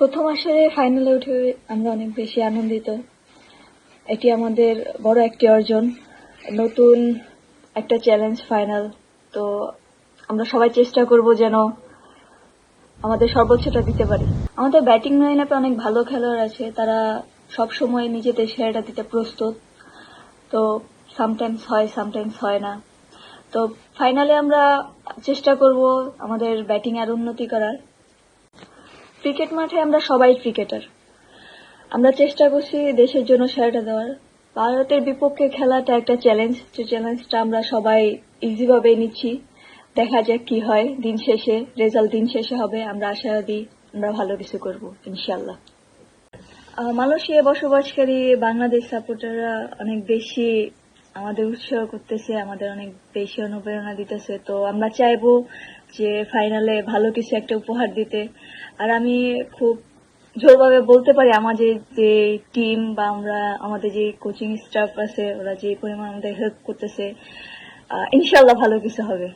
প্রথম আসরে ফাইনালে উঠে আমরা অনেক বেশি আনন্দিত। এটি আমাদের বড় একটি অর্জন। নতুন একটা চ্যালেঞ্জ ফাইনাল তো আমরা সবাই চেষ্টা করব যেন আমাদের সর্বোচ্চটা দিতে পারি। আমাদের ব্যাটিং লাইন আপে অনেক ভালো খেলোয়াড় আছে। তারা সব সময় নিজেদের সেরাটা দিতে প্রস্তুত। তো সামটাইমস হয় সামটাইমস হয় না। তো ফাইনালে আমরা চেষ্টা করব আমাদের ব্যাটিং আর উন্নতি করার। ক্রিকেট মাঠে আমরা সবাই ক্রিকেটার। আমরা চেষ্টা করছি দেশের জন্য সেরাটা দেওয়ার। ভারতের বিপক্ষে খেলাটা একটা চ্যালেঞ্জ যে চ্যালেঞ্জটা আমরা সবাই ইজিভাবে নিচ্ছি। দেখা যাক কি হয়। দিন শেষে রেজাল্ট দিন শেষে হবে। আমরা আশাবাদী আমরা ভালো কিছু করব ইনশাল্লাহ আহ, মালয়েশিয়ায় বসবাসকারী বাংলাদেশ সাপোর্টাররা অনেক বেশি আমাদের উৎসাহ করতেছে, আমাদের অনেক বেশি অনুপ্রেরণা দিতেছে। তো আমরা চাইব যে ফাইনালে ভালো কিছু একটা উপহার দিতে। আর আমি খুব জোরভাবে বলতে পারি, আমাদের যে টিম বা আমরা, আমাদের যে কোচিং স্টাফ আছে, ওরা যে পরিমাণ আমাদের হেল্প করতেছে ইনশাল্লাহ ভালো কিছু হবে।